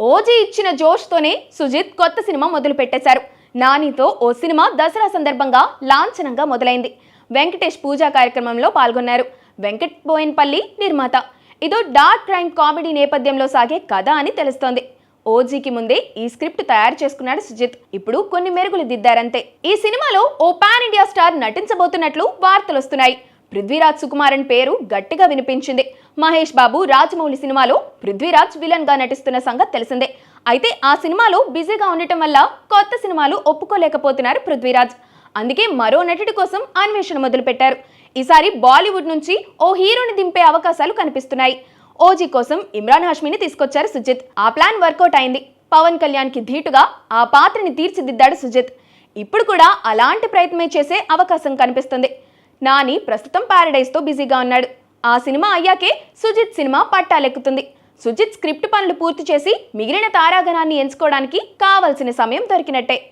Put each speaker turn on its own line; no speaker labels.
OG ఇచ్చిన జోష్తోనే సుజిత్ కొత్త cinema మొదలు పెట్టేశారు నానితో ఓ సినిమా దసరా సందర్భంగా లాంఛనంగా మొదలైంది. వెంకటేష్ పూజా కార్యక్రమంలో పాల్గొన్నారు. వెంకట్ బోయన్పల్లి నిర్మాత. ఇదో డార్క్ క్రైమ్ కామెడీ నేపథ్యంలో సాగే కథ అని తెలుస్తోంది. ఓజీకి ముందే ఈ స్క్రిప్ట్ తయారు చేసుకున్నాడు సుజిత్. ఇప్పుడు కొన్ని మెరుగులు దిద్దారంతే. ఈ సినిమాలో ఓ పాన్ ఇండియా స్టార్ నటించబోతున్నట్లు వార్తలు వస్తున్నాయి పృథ్వీరాజ్ సుకుమారన్ పేరు గట్టిగా వినిపించింది. మహేష్ బాబు రాజమౌళి సినిమాలో పృథ్వీరాజ్ విలన్గా నటిస్తున్న సంగతి తెలిసిందే. అయితే ఆ సినిమాలో బిజీగా ఉండటం వల్ల కొత్త సినిమాలు ఒప్పుకోలేకపోతున్నారు పృథ్వీరాజ్. అందుకే మరో నటుడి కోసం అన్వేషణ మొదలుపెట్టారు. ఈసారి బాలీవుడ్ నుంచి ఓ హీరోని దింపే అవకాశాలు కనిపిస్తున్నాయి. ఓజీ కోసం ఇమ్రాన్ హాష్మిని తీసుకొచ్చారు సుజిత్. ఆ ప్లాన్ వర్కౌట్ అయింది. పవన్ కళ్యాణ్కి ధీటుగా ఆ పాత్రని తీర్చిదిద్దాడు సుజిత్. ఇప్పుడు కూడా అలాంటి ప్రయత్నమే చేసే అవకాశం కనిపిస్తుంది. నాని ప్రస్తుతం ప్యారడైజ్తో బిజీగా ఉన్నాడు. ఆ సినిమా అయ్యాకే సుజిత్ సినిమా పట్టాలెక్కుతుంది. సుజిత్ స్క్రిప్ట్ పనులు పూర్తి చేసి మిగిలిన తారాగణాన్ని ఎంచుకోవడానికి కావలసిన సమయం దొరికినట్టే.